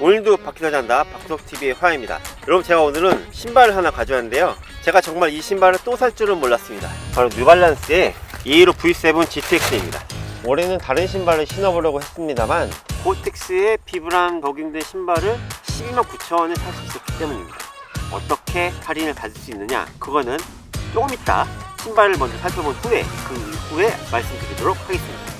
오늘도 바퀴가 잔다. 박석TV의 화입니다. 여러분 제가 오늘은 신발을 하나 가져왔는데요. 제가 정말 이 신발을 또 살 줄은 몰랐습니다. 바로 뉴발란스의 이에로 V7 GTX입니다. 올해는 다른 신발을 신어보려고 했습니다만 고텍스의 비브람 더깅된 신발을 12만 9천 원에 살 수 있었기 때문입니다. 어떻게 할인을 받을 수 있느냐 그거는 조금 이따 신발을 먼저 살펴본 후에 그 후에 말씀드리도록 하겠습니다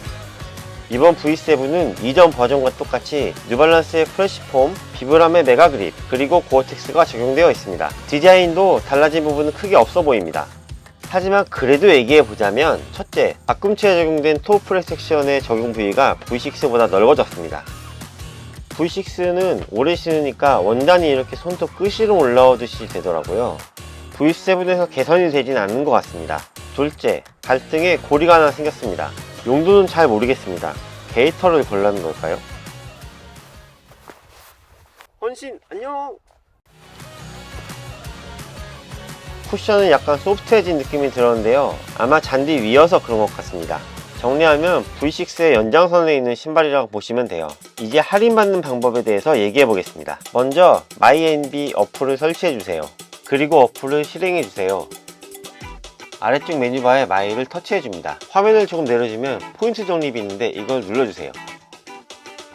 이번 V7은 이전 버전과 똑같이 뉴발란스의 프레시폼, 비브람의 메가그립, 그리고 고어텍스가 적용되어 있습니다. 디자인도 달라진 부분은 크게 없어 보입니다. 하지만 그래도 얘기해 보자면 첫째, 앞꿈치에 적용된 토프렉 섹션의 적용 부위가 V6보다 넓어졌습니다. V6는 오래 신으니까 원단이 이렇게 손톱 끝으로 올라오듯이 되더라고요. V7에서 개선이 되진 않는 것 같습니다. 둘째, 발등에 고리가 하나 생겼습니다. 용도는 잘 모르겠습니다. 게이터를 걸라는 걸까요? 헌신 안녕. 쿠션은 약간 소프트해진 느낌이 들었는데요. 아마 잔디 위여서 그런 것 같습니다. 정리하면 V6의 연장선에 있는 신발이라고 보시면 돼요. 이제 할인받는 방법에 대해서 얘기해 보겠습니다. 먼저 MyNB 어플을 설치해 주세요. 그리고 어플을 실행해 주세요. 아래쪽 메뉴바에 마이를 터치해 줍니다. 화면을 조금 내려주면 포인트 적립이 있는데 이걸 눌러주세요.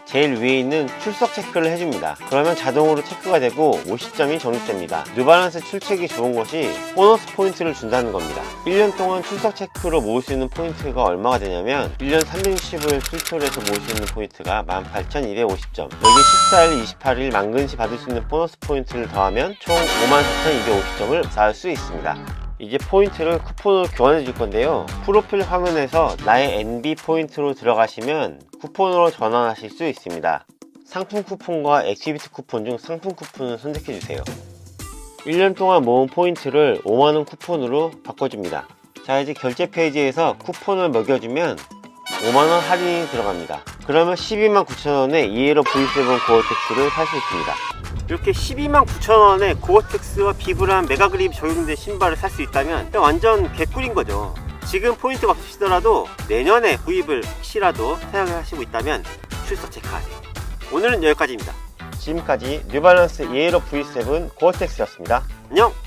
제일 위에 있는 출석 체크를 해줍니다. 그러면 자동으로 체크가 되고 50점이 적립됩니다. 뉴발란스 출첵이 좋은 것이 보너스 포인트를 준다는 겁니다. 1년 동안 출석 체크로 모을 수 있는 포인트가 얼마가 되냐면 1년 360을 출처를 해서 모을 수 있는 포인트가 18,250점 여기 14일, 28일 만근시 받을 수 있는 보너스 포인트를 더하면 총 54,250점을 쌓을 수 있습니다. 이제 포인트를 쿠폰으로 교환해 줄 건데요. 프로필 화면에서 나의 NB 포인트로 들어가시면 쿠폰으로 전환하실 수 있습니다. 상품 쿠폰과 액티비티 쿠폰 중 상품 쿠폰을 선택해 주세요. 1년 동안 모은 포인트를 5만원 쿠폰으로 바꿔줍니다. 자, 이제 결제 페이지에서 쿠폰을 먹여주면 5만원 할인이 들어갑니다. 그러면 12만 9천원에 이에로 V7 고어텍스를 살 수 있습니다. 이렇게 12만 9천 원에 고어텍스와 비브란 메가그립 적용된 신발을 살 수 있다면 완전 개꿀인 거죠. 지금 포인트가 없으시더라도 내년에 구입을 혹시라도 생각하시고 있다면 출석 체크하세요. 오늘은 여기까지입니다. 지금까지 뉴발란스 이에로 V7 고어텍스였습니다. 안녕!